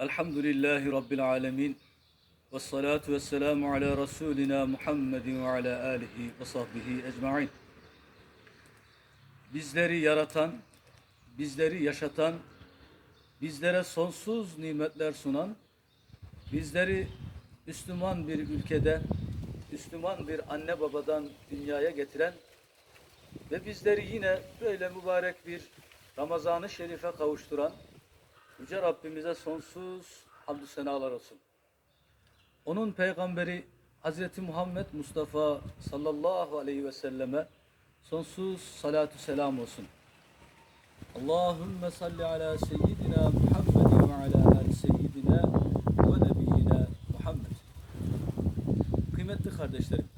Elhamdülillahi Rabbil alemin. Ve salatu ve selamu ala Resulina Muhammedin ve ala alihi ve sahbihi ecma'in. Bizleri yaratan, bizleri yaşatan, bizlere sonsuz nimetler sunan, bizleri Müslüman bir ülkede, Müslüman bir anne babadan dünyaya getiren ve bizleri yine böyle mübarek bir Ramazan-ı Şerif'e kavuşturan Yüce Rabbimize sonsuz hamdü senalar olsun. Onun peygamberi Hazreti Muhammed Mustafa sallallahu aleyhi ve selleme sonsuz salatu selam olsun. Allahümme salli ala seyyidina Muhammed ve ala ali seyyidina ve nebiyyina Muhammed. Kıymetli kardeşlerim,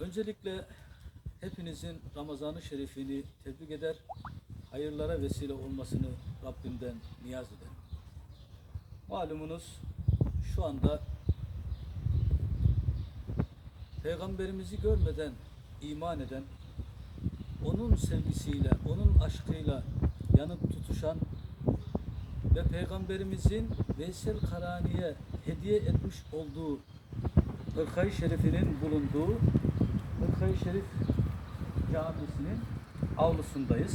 öncelikle hepinizin Ramazan-ı Şerifini tebrik eder, hayırlara vesile olmasını Rabbimden niyaz ederim. Malumunuz şu anda Peygamberimizi görmeden iman eden, onun sevgisiyle, onun aşkıyla yanıp tutuşan ve Peygamberimizin Veysel Karani'ye hediye etmiş olduğu Hırkayı Şerif'inin bulunduğu Hırkayı Şerif Camisi'nin avlusundayız.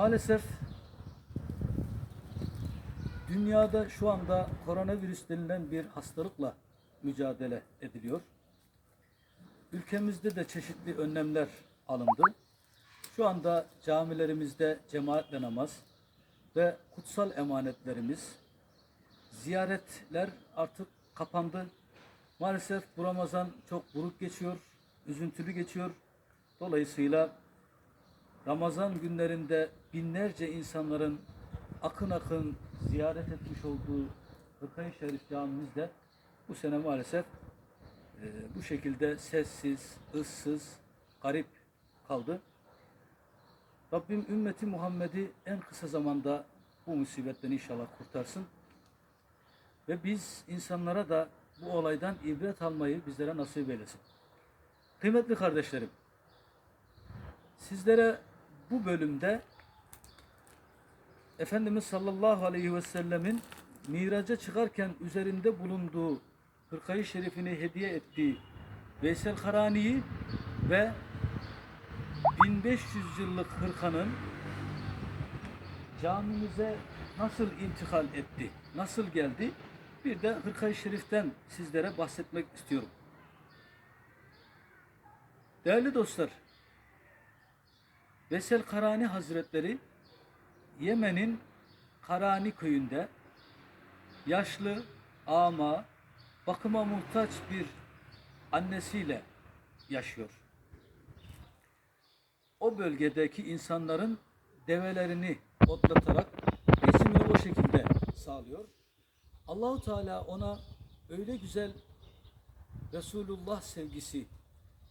Maalesef dünyada şu anda koronavirüs denilen bir hastalıkla mücadele ediliyor. Ülkemizde de çeşitli önlemler alındı. Şu anda camilerimizde cemaatle namaz ve kutsal emanetlerimiz, ziyaretler artık kapandı. Maalesef bu Ramazan çok buruk geçiyor, üzüntülü geçiyor. Dolayısıyla Ramazan günlerinde binlerce insanların akın akın ziyaret etmiş olduğu Hırkayı Şerif camimizde bu sene maalesef e, bu şekilde sessiz, ıssız, garip kaldı. Rabbim ümmeti Muhammed'i en kısa zamanda bu musibetten inşallah kurtarsın. Ve biz insanlara da bu olaydan ibret almayı bizlere nasip eylesin. Kıymetli kardeşlerim, sizlere bu bölümde Efendimiz sallallahu aleyhi ve sellemin miraca çıkarken üzerinde bulunduğu hırkayı şerifini hediye ettiği Veysel Karani'yi ve 1500 yıllık hırkanın camimize nasıl intikal etti, nasıl geldi? Bir de hırkayı şeriften sizlere bahsetmek istiyorum. Değerli dostlar, Vesel Karani Hazretleri Yemen'in Karani köyünde yaşlı, ama, bakıma muhtaç bir annesiyle yaşıyor. O bölgedeki insanların develerini otlatarak geçimini o şekilde sağlıyor. Allahu Teala ona öyle güzel Resulullah sevgisi,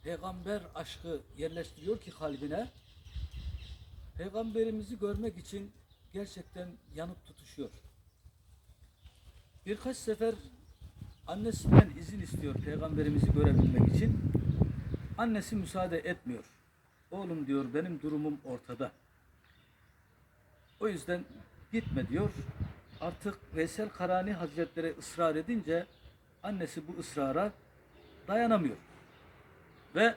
peygamber aşkı yerleştiriyor ki kalbine Peygamberimizi görmek için gerçekten yanıp tutuşuyor. Birkaç sefer annesinden izin istiyor peygamberimizi görebilmek için. Annesi müsaade etmiyor. Oğlum diyor benim durumum ortada. O yüzden gitme diyor. Artık Veysel Karani Hazretleri ısrar edince annesi bu ısrara dayanamıyor. Ve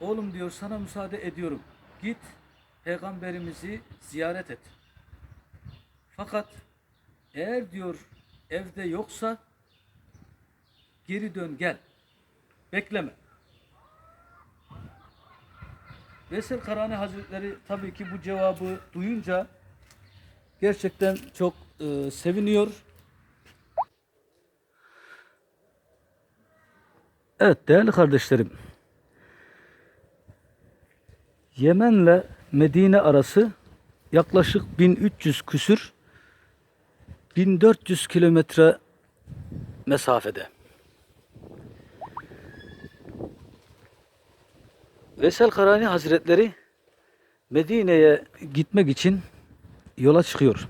Oğlum diyor sana müsaade ediyorum. Git peygamberimizi ziyaret et. Fakat eğer diyor evde yoksa geri dön gel. Bekleme. Vesel Karani Hazretleri tabii ki bu cevabı duyunca gerçekten çok e, seviniyor. Evet değerli kardeşlerim. Yemen'le Medine arası yaklaşık 1300 küsür 1400 kilometre mesafede. Vesel Karani Hazretleri Medine'ye gitmek için yola çıkıyor.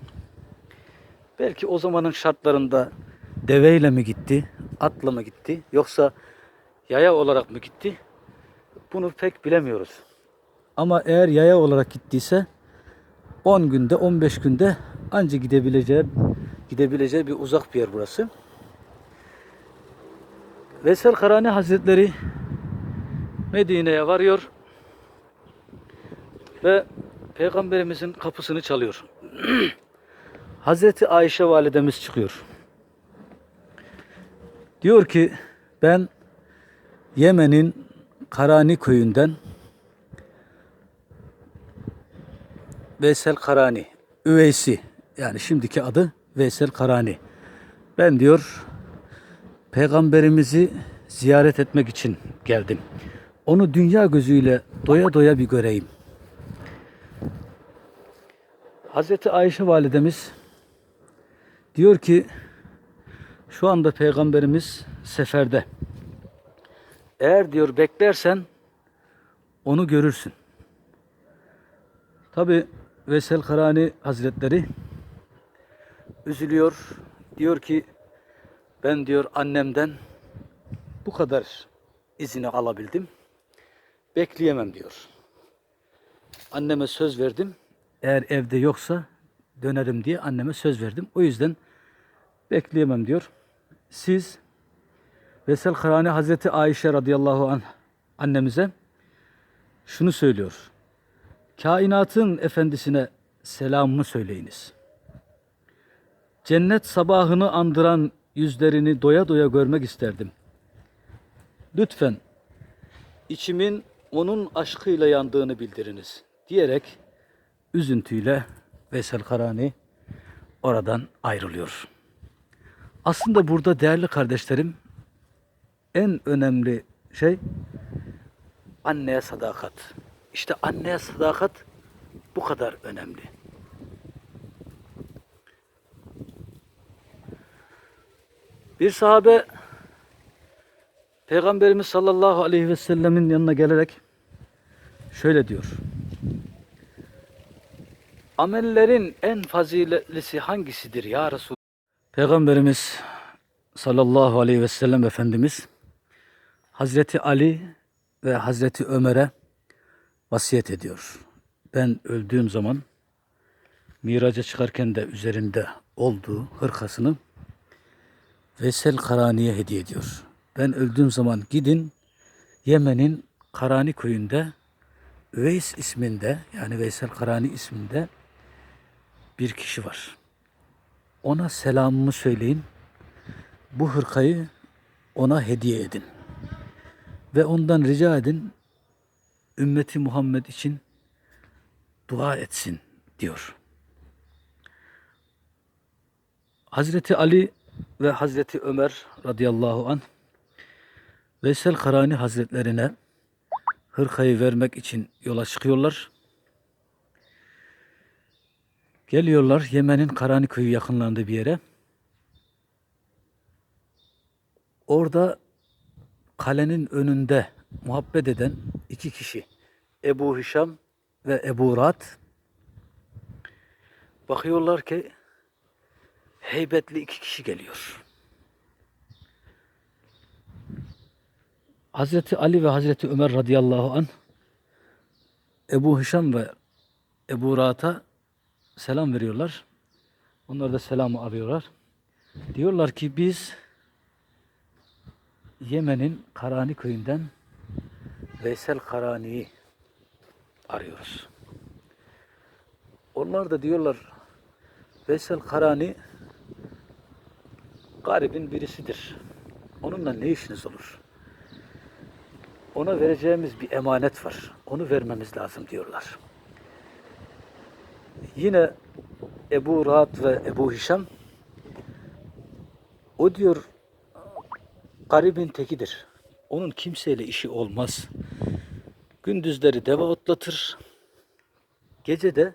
Belki o zamanın şartlarında deveyle mi gitti, atla mı gitti yoksa yaya olarak mı gitti? Bunu pek bilemiyoruz. Ama eğer yaya olarak gittiyse 10 günde 15 günde anca gidebileceği gidebileceği bir uzak bir yer burası. Veysel Karani Hazretleri Medine'ye varıyor ve Peygamberimizin kapısını çalıyor. Hazreti Ayşe validemiz çıkıyor. Diyor ki ben Yemen'in Karani köyünden Veysel Karani, Üveysi yani şimdiki adı Veysel Karani. Ben diyor peygamberimizi ziyaret etmek için geldim. Onu dünya gözüyle doya doya bir göreyim. Hazreti Ayşe validemiz diyor ki şu anda peygamberimiz seferde. Eğer diyor beklersen onu görürsün. Tabi Vesel Karani Hazretleri üzülüyor. Diyor ki ben diyor annemden bu kadar izini alabildim. Bekleyemem diyor. Anneme söz verdim. Eğer evde yoksa dönerim diye anneme söz verdim. O yüzden bekleyemem diyor. Siz Vesel Karani Hazreti Ayşe radıyallahu anh annemize şunu söylüyor. Kainatın efendisine selamımı söyleyiniz. Cennet sabahını andıran yüzlerini doya doya görmek isterdim. Lütfen içimin onun aşkıyla yandığını bildiriniz diyerek üzüntüyle Veysel Karani oradan ayrılıyor. Aslında burada değerli kardeşlerim en önemli şey anneye sadakat. İşte anneye sadakat bu kadar önemli. Bir sahabe Peygamberimiz sallallahu aleyhi ve sellemin yanına gelerek şöyle diyor. Amellerin en faziletlisi hangisidir ya Resul? Peygamberimiz sallallahu aleyhi ve sellem Efendimiz Hazreti Ali ve Hazreti Ömer'e vasiyet ediyor. Ben öldüğüm zaman miraca çıkarken de üzerinde olduğu hırkasını Vesel Karani'ye hediye ediyor. Ben öldüğüm zaman gidin Yemen'in Karani köyünde Üveys isminde yani Veysel Karani isminde bir kişi var. Ona selamımı söyleyin. Bu hırkayı ona hediye edin. Ve ondan rica edin ümmeti Muhammed için dua etsin diyor. Hazreti Ali ve Hazreti Ömer radıyallahu an Veysel Karani Hazretlerine hırkayı vermek için yola çıkıyorlar. Geliyorlar Yemen'in Karani köyü yakınlarında bir yere. Orada kalenin önünde muhabbet eden iki kişi Ebu Hişam ve Ebu Rahat bakıyorlar ki heybetli iki kişi geliyor. Hazreti Ali ve Hazreti Ömer radıyallahu an Ebu Hişam ve Ebu Rahat'a selam veriyorlar. Onlar da selamı arıyorlar. Diyorlar ki biz Yemen'in Karani köyünden Veysel Karani'yi arıyoruz. Onlar da diyorlar Veysel Karani garibin birisidir. Onunla ne işiniz olur? Ona vereceğimiz bir emanet var. Onu vermemiz lazım diyorlar. Yine Ebu Rahat ve Ebu Hişam o diyor garibin tekidir. Onun kimseyle işi olmaz. Gündüzleri deve otlatır. Gece de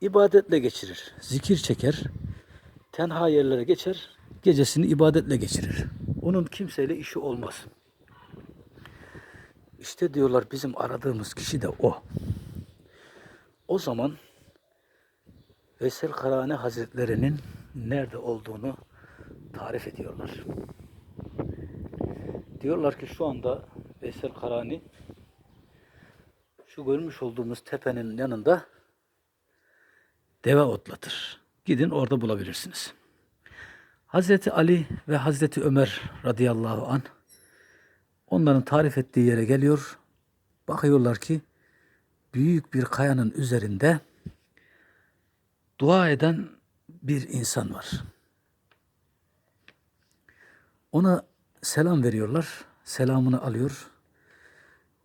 ibadetle geçirir. Zikir çeker. Tenha yerlere geçer. Gecesini ibadetle geçirir. Onun kimseyle işi olmaz. İşte diyorlar bizim aradığımız kişi de o. O zaman Veysel Karani Hazretlerinin nerede olduğunu tarif ediyorlar. Diyorlar ki şu anda Veysel Karani şu görmüş olduğumuz tepenin yanında deve otlatır. Gidin orada bulabilirsiniz. Hazreti Ali ve Hazreti Ömer radıyallahu an onların tarif ettiği yere geliyor. Bakıyorlar ki büyük bir kayanın üzerinde dua eden bir insan var. Ona selam veriyorlar. Selamını alıyor.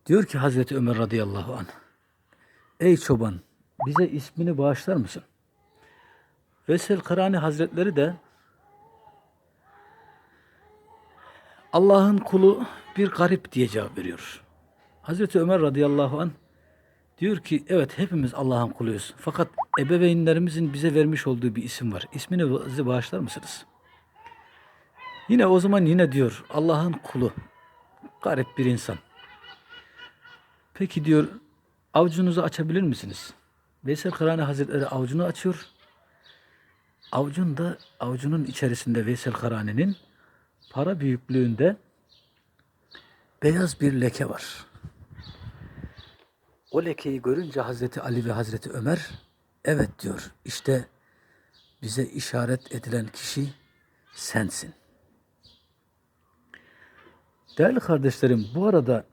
Diyor ki Hazreti Ömer radıyallahu anh. Ey çoban bize ismini bağışlar mısın? Vesel Kırani Hazretleri de Allah'ın kulu bir garip diye cevap veriyor. Hazreti Ömer radıyallahu an diyor ki evet hepimiz Allah'ın kuluyuz. Fakat ebeveynlerimizin bize vermiş olduğu bir isim var. İsmini bize bağışlar mısınız? Yine o zaman yine diyor Allah'ın kulu garip bir insan. Peki diyor avucunuzu açabilir misiniz? Veysel Karani Hazretleri avucunu açıyor. Avucunda, avucunun içerisinde Veysel Karani'nin para büyüklüğünde beyaz bir leke var. O lekeyi görünce Hazreti Ali ve Hazreti Ömer evet diyor işte bize işaret edilen kişi sensin. Değerli kardeşlerim bu arada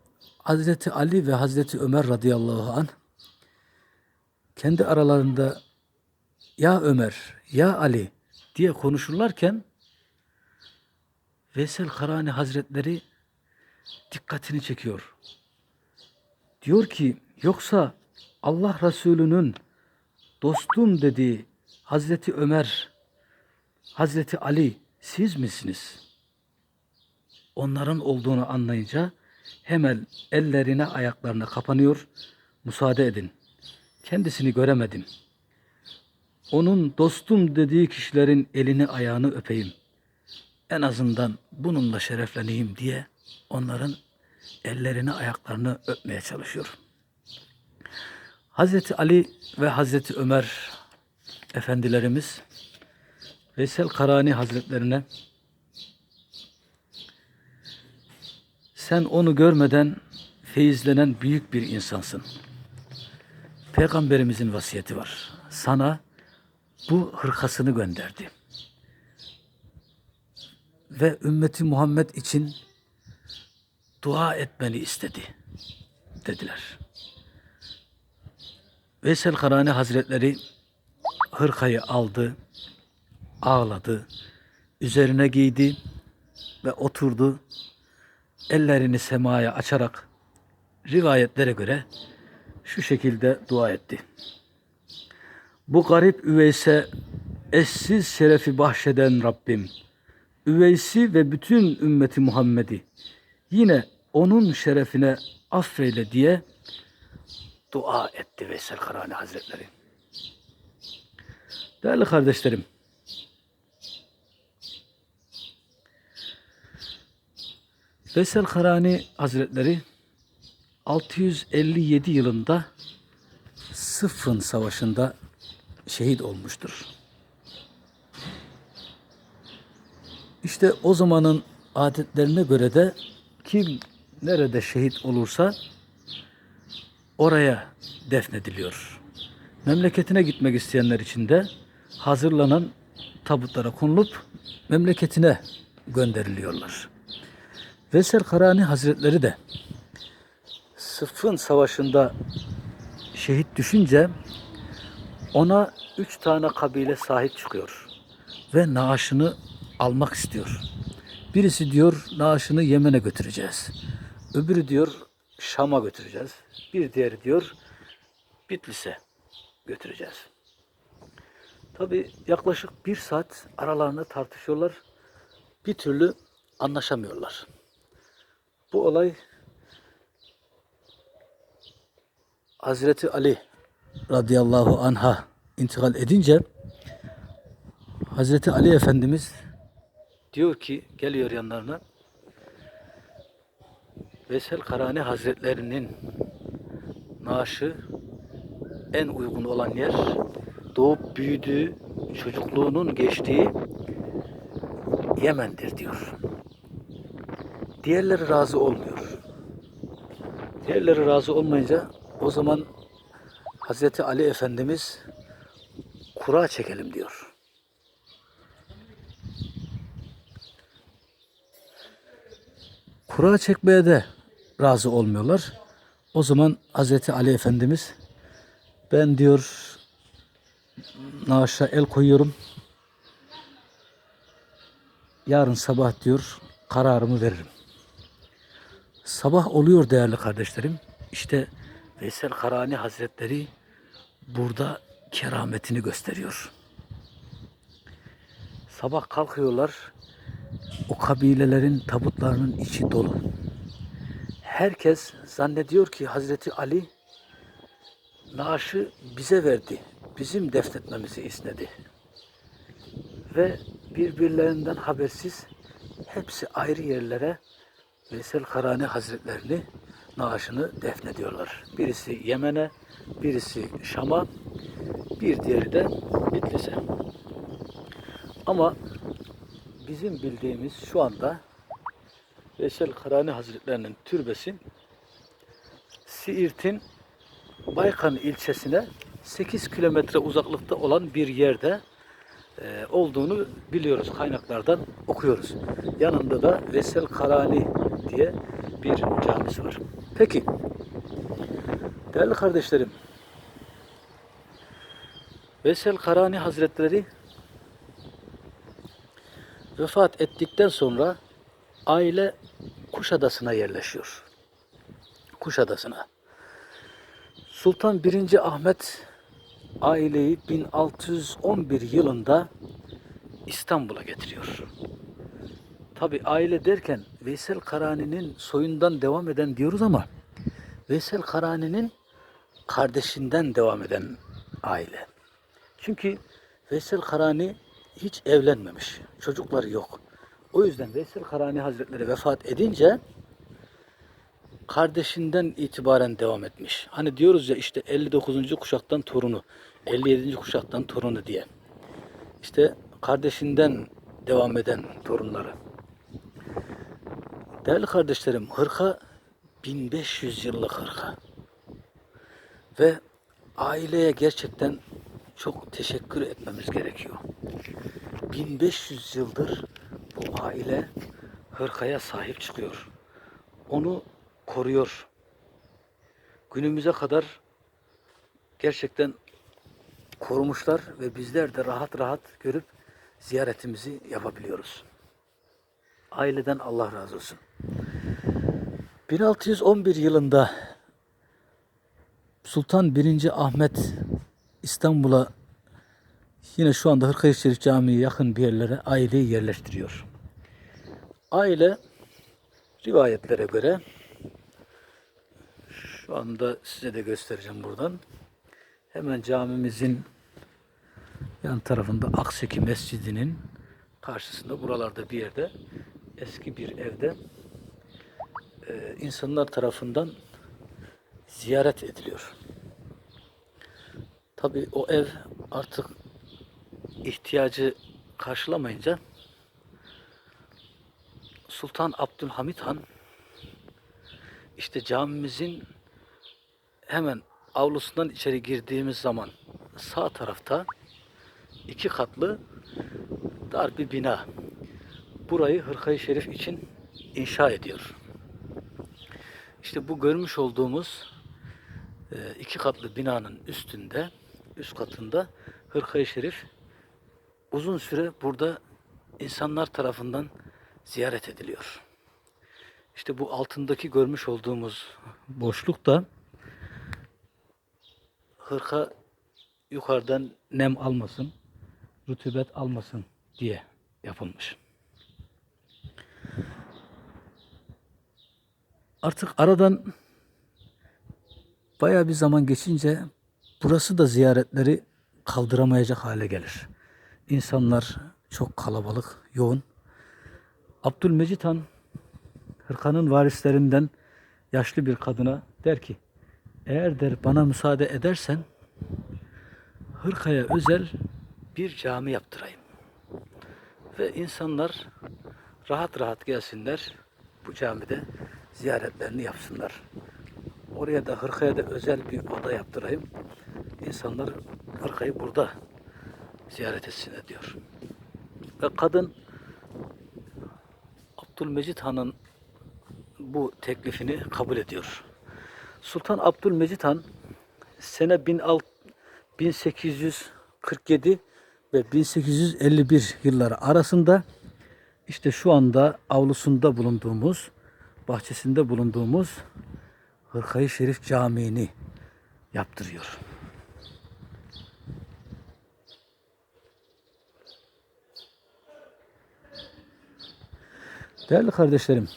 Hazreti Ali ve Hazreti Ömer radıyallahu an kendi aralarında ya Ömer ya Ali diye konuşurlarken Veysel Karani Hazretleri dikkatini çekiyor. Diyor ki yoksa Allah Resulü'nün dostum dediği Hazreti Ömer, Hazreti Ali siz misiniz? Onların olduğunu anlayınca hemen ellerine ayaklarına kapanıyor. Müsaade edin. Kendisini göremedim. Onun dostum dediği kişilerin elini ayağını öpeyim. En azından bununla şerefleneyim diye onların ellerini ayaklarını öpmeye çalışıyor. Hazreti Ali ve Hazreti Ömer efendilerimiz Veysel Karani Hazretlerine sen onu görmeden feyizlenen büyük bir insansın. Peygamberimizin vasiyeti var. Sana bu hırkasını gönderdi. Ve ümmeti Muhammed için dua etmeni istedi dediler. Veysel Karani Hazretleri hırkayı aldı, ağladı, üzerine giydi ve oturdu. Ellerini semaya açarak rivayetlere göre şu şekilde dua etti. Bu garip üveyse eşsiz şerefi bahşeden Rabbim, üveysi ve bütün ümmeti Muhammed'i yine onun şerefine affeyle diye dua etti Veysel Karani Hazretleri. Değerli kardeşlerim, Veysel Karani Hazretleri 657 yılında Sıffın Savaşı'nda şehit olmuştur. İşte o zamanın adetlerine göre de kim nerede şehit olursa oraya defnediliyor. Memleketine gitmek isteyenler için de hazırlanan tabutlara konulup memleketine gönderiliyorlar. Veysel Karani Hazretleri de Sıffın Savaşı'nda şehit düşünce ona üç tane kabile sahip çıkıyor ve naaşını almak istiyor. Birisi diyor naaşını Yemen'e götüreceğiz. Öbürü diyor Şam'a götüreceğiz. Bir diğeri diyor Bitlis'e götüreceğiz. Tabi yaklaşık bir saat aralarında tartışıyorlar. Bir türlü anlaşamıyorlar. Bu olay Hazreti Ali radıyallahu anha intikal edince Hazreti Ali Efendimiz diyor ki geliyor yanlarına Vesel Karani Hazretlerinin naaşı en uygun olan yer doğup büyüdüğü çocukluğunun geçtiği Yemen'dir diyor. Diğerleri razı olmuyor. Diğerleri razı olmayınca o zaman Hazreti Ali Efendimiz kura çekelim diyor. Kura çekmeye de razı olmuyorlar. O zaman Hazreti Ali Efendimiz ben diyor naaşa el koyuyorum. Yarın sabah diyor kararımı veririm. Sabah oluyor değerli kardeşlerim. İşte Veysel Karani Hazretleri burada kerametini gösteriyor. Sabah kalkıyorlar. O kabilelerin tabutlarının içi dolu. Herkes zannediyor ki Hazreti Ali naaşı bize verdi. Bizim defnetmemizi istedi. Ve birbirlerinden habersiz hepsi ayrı yerlere Veysel Karani Hazretlerini naaşını defnediyorlar. Birisi Yemen'e, birisi Şam'a, bir diğeri de Bitlis'e. Ama bizim bildiğimiz şu anda Veysel Karani Hazretlerinin türbesi Siirt'in Baykan ilçesine 8 kilometre uzaklıkta olan bir yerde e, olduğunu biliyoruz. Kaynaklardan okuyoruz. Yanında da Vesel Karani diye bir camisi var. Peki, değerli kardeşlerim, Vesel Karani Hazretleri vefat ettikten sonra aile Kuşadası'na yerleşiyor. Kuşadası'na. Sultan 1. Ahmet aileyi 1611 yılında İstanbul'a getiriyor. Tabi aile derken Veysel Karani'nin soyundan devam eden diyoruz ama Veysel Karani'nin kardeşinden devam eden aile. Çünkü Veysel Karani hiç evlenmemiş. Çocukları yok. O yüzden Veysel Karani Hazretleri vefat edince kardeşinden itibaren devam etmiş. Hani diyoruz ya işte 59. kuşaktan torunu, 57. kuşaktan torunu diye. İşte kardeşinden devam eden torunları. Değerli kardeşlerim, hırka 1500 yıllık hırka. Ve aileye gerçekten çok teşekkür etmemiz gerekiyor. 1500 yıldır bu aile hırkaya sahip çıkıyor. Onu koruyor. Günümüze kadar gerçekten korumuşlar ve bizler de rahat rahat görüp ziyaretimizi yapabiliyoruz. Aileden Allah razı olsun. 1611 yılında Sultan 1. Ahmet İstanbul'a yine şu anda Hırkaya Şerif Camii'ye yakın bir yerlere aileyi yerleştiriyor. Aile rivayetlere göre şu anda size de göstereceğim buradan. Hemen camimizin yan tarafında Akseki Mescidi'nin karşısında buralarda bir yerde eski bir evde e, insanlar tarafından ziyaret ediliyor. Tabi o ev artık ihtiyacı karşılamayınca Sultan Abdülhamit Han işte camimizin hemen avlusundan içeri girdiğimiz zaman sağ tarafta iki katlı dar bir bina. Burayı Hırkayı Şerif için inşa ediyor. İşte bu görmüş olduğumuz e, iki katlı binanın üstünde, üst katında Hırkayı Şerif uzun süre burada insanlar tarafından ziyaret ediliyor. İşte bu altındaki görmüş olduğumuz boşluk da hırka yukarıdan nem almasın, rutubet almasın diye yapılmış. Artık aradan bayağı bir zaman geçince burası da ziyaretleri kaldıramayacak hale gelir. İnsanlar çok kalabalık, yoğun. Abdülmecit Han hırkanın varislerinden yaşlı bir kadına der ki eğer der bana müsaade edersen hırkaya özel bir cami yaptırayım. Ve insanlar rahat rahat gelsinler bu camide ziyaretlerini yapsınlar. Oraya da hırkaya da özel bir oda yaptırayım. İnsanlar hırkayı burada ziyaret etsinler diyor. Ve kadın Abdülmecit Han'ın bu teklifini kabul ediyor. Sultan Abdülmecit Han sene 16 1847 ve 1851 yılları arasında işte şu anda avlusunda bulunduğumuz, bahçesinde bulunduğumuz Hırkayı Şerif Camii'ni yaptırıyor. Değerli kardeşlerim,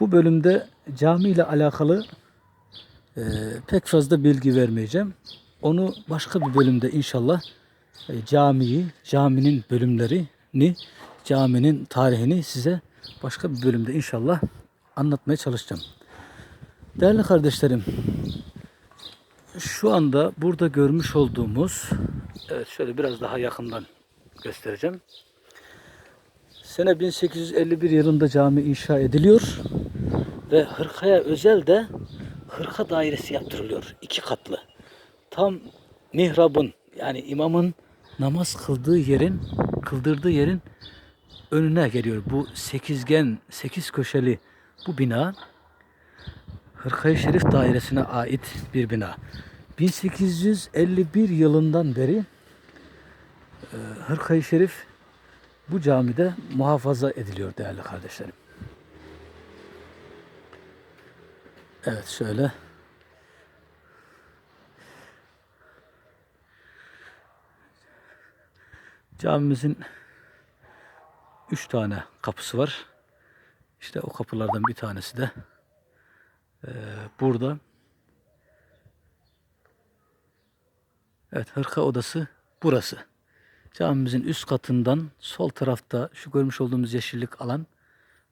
bu bölümde cami ile alakalı e, pek fazla bilgi vermeyeceğim. Onu başka bir bölümde inşallah e, camiyi, caminin bölümlerini, caminin tarihini size başka bir bölümde inşallah anlatmaya çalışacağım. Değerli kardeşlerim, şu anda burada görmüş olduğumuz, evet şöyle biraz daha yakından göstereceğim. Sene 1851 yılında cami inşa ediliyor ve hırkaya özel de hırka dairesi yaptırılıyor. iki katlı. Tam mihrabın yani imamın namaz kıldığı yerin, kıldırdığı yerin önüne geliyor. Bu sekizgen, sekiz köşeli bu bina Hırkayı Şerif dairesine ait bir bina. 1851 yılından beri e, Hırkayı Şerif bu camide muhafaza ediliyor değerli kardeşlerim. Evet şöyle. Camimizin üç tane kapısı var. İşte o kapılardan bir tanesi de eee, burada. Evet hırka odası burası. Camimizin üst katından sol tarafta şu görmüş olduğumuz yeşillik alan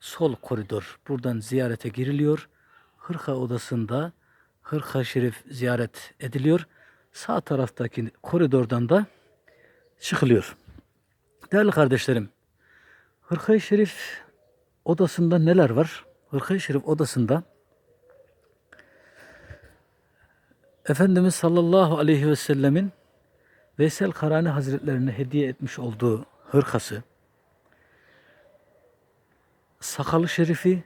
sol koridor. Buradan ziyarete giriliyor. Hırka odasında Hırka Şerif ziyaret ediliyor. Sağ taraftaki koridordan da çıkılıyor. Değerli kardeşlerim, Hırka-i Şerif odasında neler var? Hırka-i Şerif odasında Efendimiz sallallahu aleyhi ve sellemin Veysel Karani Hazretlerine hediye etmiş olduğu hırkası, sakalı şerifi,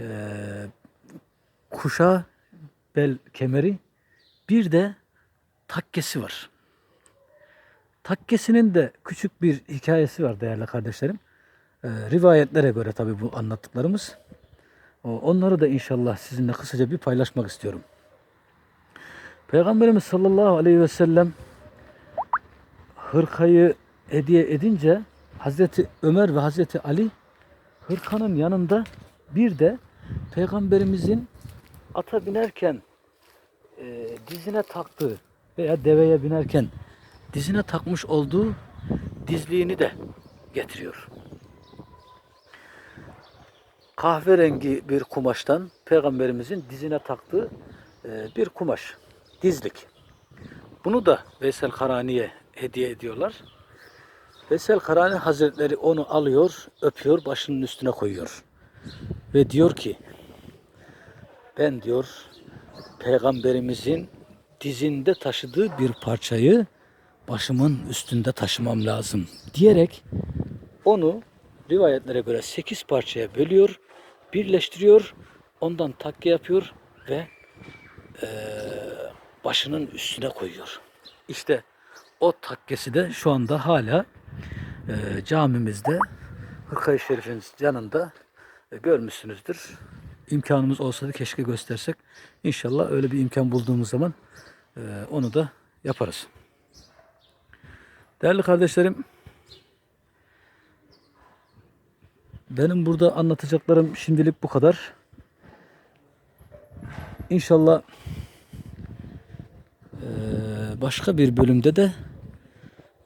eee kuşağı, bel kemeri, bir de takkesi var. Takkesinin de küçük bir hikayesi var değerli kardeşlerim. Ee, rivayetlere göre tabi bu anlattıklarımız. O- Onları da inşallah sizinle kısaca bir paylaşmak istiyorum. Peygamberimiz sallallahu aleyhi ve sellem hırkayı hediye edince Hazreti Ömer ve Hazreti Ali hırkanın yanında bir de Peygamberimizin ata binerken e, dizine taktığı veya deveye binerken dizine takmış olduğu dizliğini de getiriyor. Kahverengi bir kumaştan Peygamberimizin dizine taktığı e, bir kumaş, dizlik. Bunu da Veysel Karani'ye hediye ediyorlar. Veysel Karani Hazretleri onu alıyor, öpüyor, başının üstüne koyuyor. Ve diyor ki, ben diyor peygamberimizin dizinde taşıdığı bir parçayı başımın üstünde taşımam lazım diyerek onu rivayetlere göre 8 parçaya bölüyor, birleştiriyor, ondan takke yapıyor ve eee, başının üstüne koyuyor. İşte o takkesi de şu anda hala eee, camimizde Hırkayı Şerif'in yanında e, görmüşsünüzdür. İmkanımız olsa da keşke göstersek. İnşallah öyle bir imkan bulduğumuz zaman e, onu da yaparız. Değerli kardeşlerim, benim burada anlatacaklarım şimdilik bu kadar. İnşallah e, başka bir bölümde de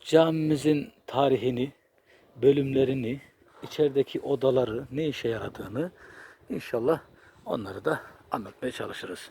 camimizin tarihini, bölümlerini, içerideki odaları, ne işe yaradığını inşallah onları da anlatmaya çalışırız.